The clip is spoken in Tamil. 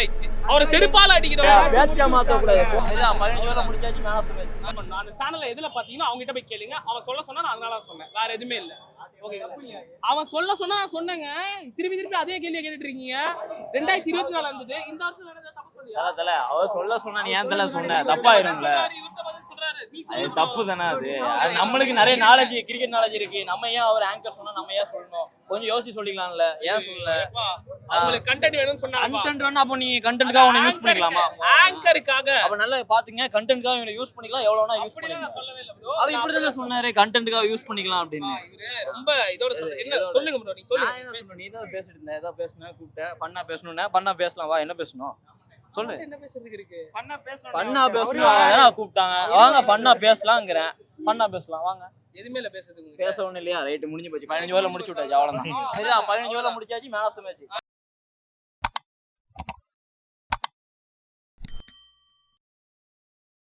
ஆயிடுச்சு. அவரை செருப்பால அடிக்கிறோம். நான் சேனல்ல எதுல பாத்தீங்கன்னா அவங்க கிட்ட போய் கேளுங்க. அவன் சொல்ல சொன்னா நான் அதனால சொன்னேன். வேற எதுவுமே இல்ல. அவன் சொல்ல சொன்னா நான் சொன்னேங்க. திருப்பி திருப்பி அதே கேள்வியை கேட்டுட்டு இருக்கீங்க. ரெண்டாயிரத்தி இருபத்தி நாலு இருந்தது. இந்த வருஷம் தப்பு? தல சொல்ல சொன்னா நீ ஏன் தல சொன்ன? அது சொல்லு. தப்பு தானே அது. நம்மளுக்கு நிறைய நாலேஜ் கிரிக்கெட் நாலேஜ் இருக்கு. நம்ம ஏன் அவர் ஆங்கர் சொன்னா நம்ம ஏன் சொல்லணும்? கொஞ்சம் யோசிச்சு சொல்லிக்கலாம்ல. ஏன் சொல்லல? அவங்களுக்கு கண்டென்ட் வேணும்னு சொன்னாங்க கண்டென்ட் வேணா அப்போ நீங்க கண்டென்ட்காக உன்னை யூஸ் பண்ணிக்கலாமா? ஆங்கருக்காக அப்ப நல்லா பாத்துங்க கண்டென்ட்காக இவனை யூஸ் பண்ணிக்கலாம் எவ்வளவு வேணா யூஸ் பண்ணிக்கலாம். அவர் இப்படி தானே சொன்னாரு கண்டென்ட்காக யூஸ் பண்ணிக்கலாம் அப்படின்னு. இவரு ரொம்ப இதோட என்ன சொல்லுங்க ப்ரோ சொல்லுங்க. நீ தான் பேசிட்டு இருந்த ஏதோ பேசுனேன் கூப்பிட்டேன் பண்ணா பேசணும்னா பண்ணா பேசலாம் வா என்ன பேசணும்? சொல்லு. என்ன பேசுறதுக்கு இருக்கு? பண்ணா பேசணும் கூப்பிட்டாங்க? வாங்க பண்ணா பேசலாங்கிறேன். பண்ணா பேசலாம் வாங்க. எதுவுமே இல்ல பேசுறதுக்கு பேச ஒண்ணு இல்லையா? ரைட்டு முடிஞ்சு போச்சு பதினஞ்சு ஓவரில் முடிச்சு விட்டாச்சு அவ்வளவுதான். சரியா? பதினஞ்சு ஓவரில் முடிச்சாச்சு மேன் ஆஃப் த மேட்ச்